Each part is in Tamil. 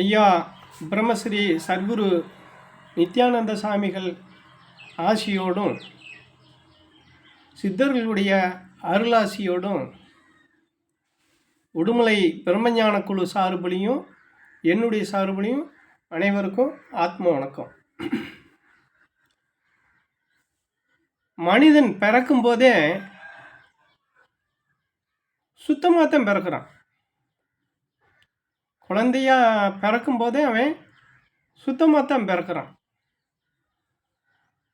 ஐயா பிரம்மஸ்ரீ சர்க்குரு நித்யானந்த சாமிகள் ஆசியோடும் சித்தர்களுடைய அருளாசியோடும் உடுமலை பிரம்மஞான குழு சார்புலையும் என்னுடைய சார்புலையும் அனைவருக்கும் ஆத்ம வணக்கம். மனிதன் பிறக்கும்போதே சுத்தமாக தான் பிறக்கிறான். குழந்தையா பிறக்கும்போதே அவன் சுத்தமாக தான் பிறக்கிறான்.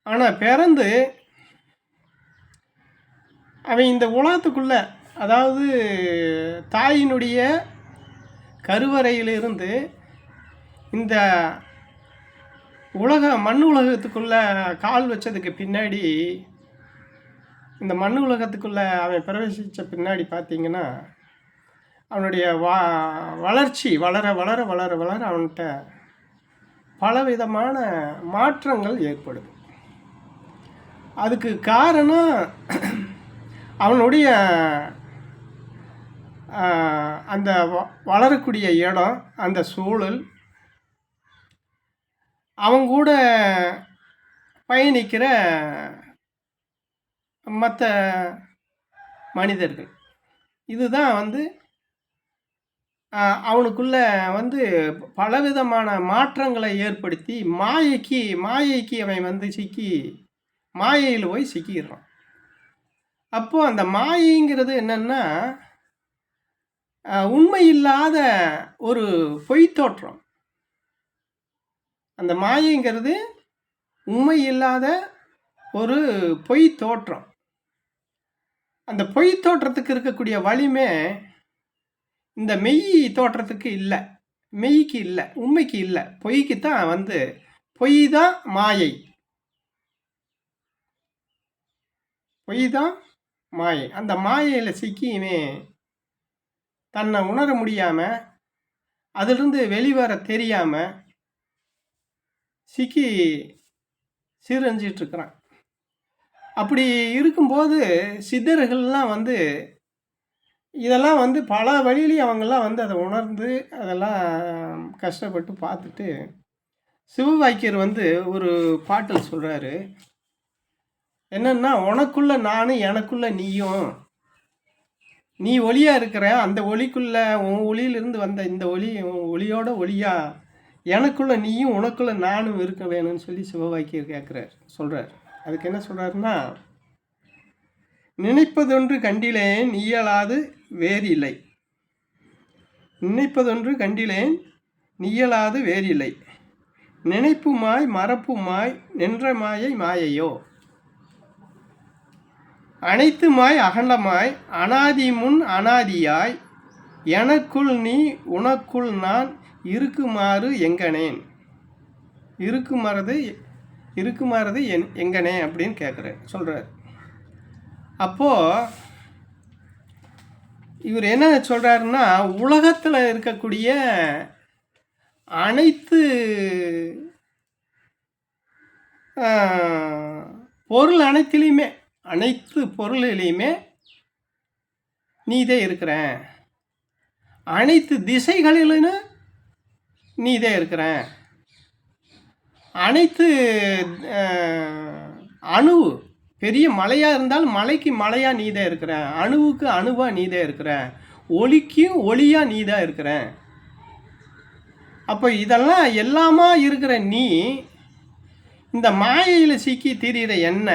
ஆனால் பிறந்து அவன் இந்த உலகத்துக்குள்ளே அதாவது தாயினுடைய கருவறையிலிருந்து இந்த உலக மண் உலகத்துக்குள்ளே கால் வச்சதுக்கு பின்னாடி இந்த மண் உலகத்துக்குள்ளே அவன் பிரவேசித்த பின்னாடி பார்த்தீங்கன்னா அவனுடைய வா வளர்ச்சி வளர வளர வளர வளர அவன்கிட்ட பலவிதமான மாற்றங்கள் ஏற்படுது. அதுக்கு காரணம் அவனுடைய அந்த வளரக்கூடிய இடம் அந்த சூழல் அவங்க கூட பயணிக்கிற மற்ற மனிதர்கள். இதுதான் வந்து அவனுக்குள்ள வந்து பலவிதமான மாற்றங்களை ஏற்படுத்தி மாயைக்கு மாயைக்கு அவன் வந்து சிக்கி மாயையில் போய் சிக்கிடுறான். அப்போ அந்த மாயைங்கிறது என்னென்னா உண்மையில்லாத உண்மை இல்லாத ஒரு பொய் தோற்றம். அந்த மாயைங்கிறது உண்மை இல்லாத ஒரு பொய் தோற்றம். அந்த பொய் தோற்றத்துக்கு இருக்கக்கூடிய வலிமை இந்த மெய் தோற்றத்துக்கு இல்லை. மெய்க்கு இல்லை உண்மைக்கு இல்லை பொய்க்கு தான் வந்து பொய் தான் மாயை. பொய் தான் மாயை. அந்த மாயையில் சிக்கியுமே தன்னை உணர முடியாமல் அதிலிருந்து வெளிவர தெரியாமல் சிக்கி சீரழிஞ்சிட்டு அப்படி இருக்கும்போது சித்தர்கள்லாம் வந்து இதெல்லாம் வந்து பல வழியிலையும் அவங்கெல்லாம் வந்து அதை உணர்ந்து அதெல்லாம் கஷ்டப்பட்டு பார்த்துட்டு சிவவாக்கியர் வந்து ஒரு பாட்டில் சொல்கிறாரு என்னென்னா உனக்குள்ள நானும் எனக்குள்ள நீயும். நீ ஒளியாக இருக்கிற அந்த ஒளிக்குள்ள உன் ஒளியிலிருந்து வந்த இந்த ஒளி உன் ஒளியோட ஒளியா. எனக்குள்ள நீயும் உனக்குள்ள நானும் இருக்க வேணும்னு சொல்லி சிவவாக்கியர் கேட்குறாரு சொல்கிறார் அதுக்கு என்ன சொல்கிறாருன்னா நினைப்பதொன்று கண்டிலேன் இயலாது வேறில்லை. நினைப்பதொன்று கண்டிலேன் நியலாது வேறில்லை. நினைப்புமாய் மறப்புமாய் நின்ற மாயை மாயையோ? அனைத்துமாய் அகண்டமாய் அனாதி முன் அனாதியாய் எனக்குள் நீ உனக்குள் நான் இருக்குமாறு எங்கனேன்? இருக்குமாறது இருக்குமாறது என் எங்கனே அப்படின்னு கேட்குறேன் சொல்கிறார் அப்போது இவர் என்ன சொல்கிறாருன்னா உலகத்தில் இருக்கக்கூடிய அனைத்து பொருள் அனைத்துலேயுமே அனைத்து பொருளிலையுமே நீதே இருக்கிற அனைத்து திசைகளிலும் நீதே இருக்கிற அனைத்து அணு பெரிய மலையாக இருந்தாலும் மலைக்கு மலையாக நீ தான் இருக்கிற அணுவுக்கு அணுவாக நீ தான் இருக்கிற ஒளிக்கும் ஒளியாக நீ தான் இருக்கிற அப்போ இதெல்லாம் எல்லாமா இருக்கிற நீ இந்த மாயையில் சிக்கி திரியிற என்ன?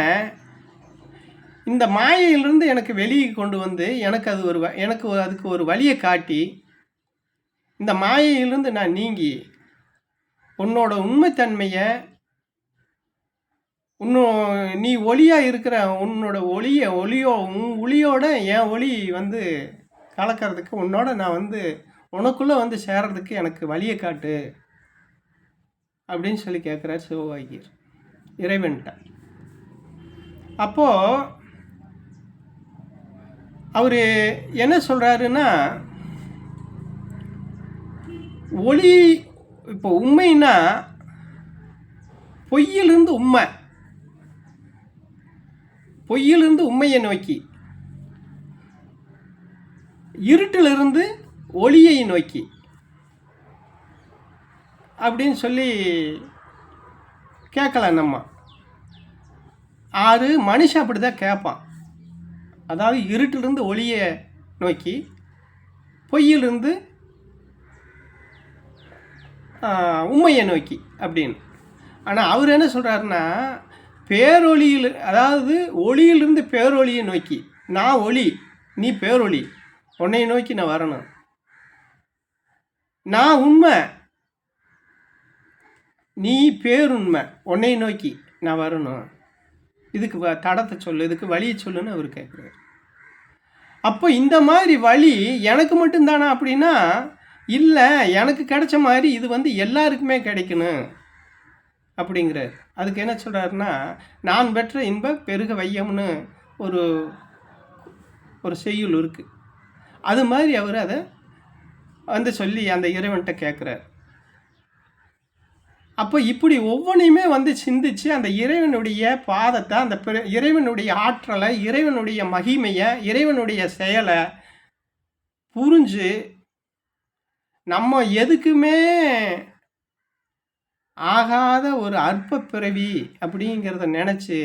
இந்த மாயையிலிருந்து எனக்கு வெளியே கொண்டு வந்து எனக்கு அது ஒரு வ- எனக்கு அதுக்கு ஒரு வழியை காட்டி இந்த மாயையிலிருந்து நான் நீங்கி உன்னோட உண்மைத்தன்மையை இன்னும் நீ ஒளியாக இருக்கிற உன்னோட ஒளியை ஒளியோ உன் ஒளியோட என் ஒளி வந்து கலக்கிறதுக்கு உன்னோட நான் வந்து உனக்குள்ளே வந்து சேர்றதுக்கு எனக்கு வழியை காட்டு அப்படின்னு சொல்லி கேட்குறார் சிவவாக்கியர் இறைவன்கிட்ட அப்போது அவர் என்ன சொல்கிறாருன்னா ஒளி இப்போ உண்மைன்னா பொய்யிலிருந்து உண்மை. பொய்யிலிருந்து உண்மையை நோக்கி. இருட்டிலிருந்து ஒளியை நோக்கி. அப்படின்னு சொல்லி கேட்கலாம் நம்ம. ஆறு மனுஷன் அப்படி தான் கேட்பான். அதாவது இருட்டிலிருந்து ஒளியை நோக்கி பொய்யிலிருந்து உண்மையை நோக்கி அப்படின்னு. ஆனால் அவர் என்ன சொல்கிறாருன்னா பேரொளியில் அதாவது ஒளியிலிருந்து பேரொளியை நோக்கி நான் ஒளி நீ பேரொளி உன்னை நோக்கி நான் வரணும். நான் உண்மை நீ பேருண்மை உன்னை நோக்கி நான் வரணும். இதுக்கு வ- தடத்தை சொல்லு இதுக்கு வழியை சொல்லுன்னு அவர் கேட்குறாரு. அப்போ இந்த மாதிரி வழி எனக்கு மட்டும்தானா அப்படின்னா இல்லை எனக்கு கிடைச்ச மாதிரி இது வந்து எல்லாருக்குமே கிடைக்கணும். அப்படிங்கிறார். அதுக்கு என்ன சொல்கிறாருன்னா நான் பெற்ற இன்ப பெருக வையம்னு ஒரு ஒரு செய்யுள் இருக்குது அது மாதிரி அவர் அதை வந்து சொல்லி அந்த இறைவன்கிட்ட கேட்குறார் அப்போ இப்படி ஒவ்வொன்றையுமே வந்து சிந்திச்சு அந்த இறைவனுடைய பாதத்தை அந்த பிற- இறைவனுடைய ஆற்றலை இறைவனுடைய மகிமையை இறைவனுடைய செயலை புரிஞ்சு நம்ம எதுக்குமே ஆகாத ஒரு அற்ப பிறவி அப்படிங்கிறத நினச்சி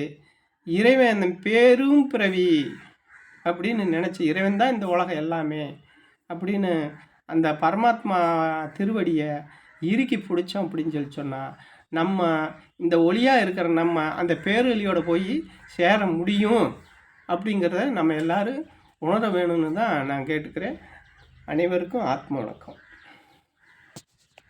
இறைவன் அந்த பேரும் பிறவி அப்படின்னு நினச்சி இறைவன் தான் இந்த உலகம் எல்லாமே அப்படின்னு அந்த பரமாத்மா திருவடியை இறுக்கி பிடிச்சோம் அப்படின்னு சொல்லி சொன்னால் நம்ம இந்த ஒளியாக இருக்கிற நம்ம அந்த பேரொலியோட போய் சேர முடியும் அப்படிங்கிறத நம்ம எல்லாரும் உணர வேணும்னு தான் நான் கேட்டுக்கிறேன். அனைவருக்கும் ஆத்ம வணக்கம்.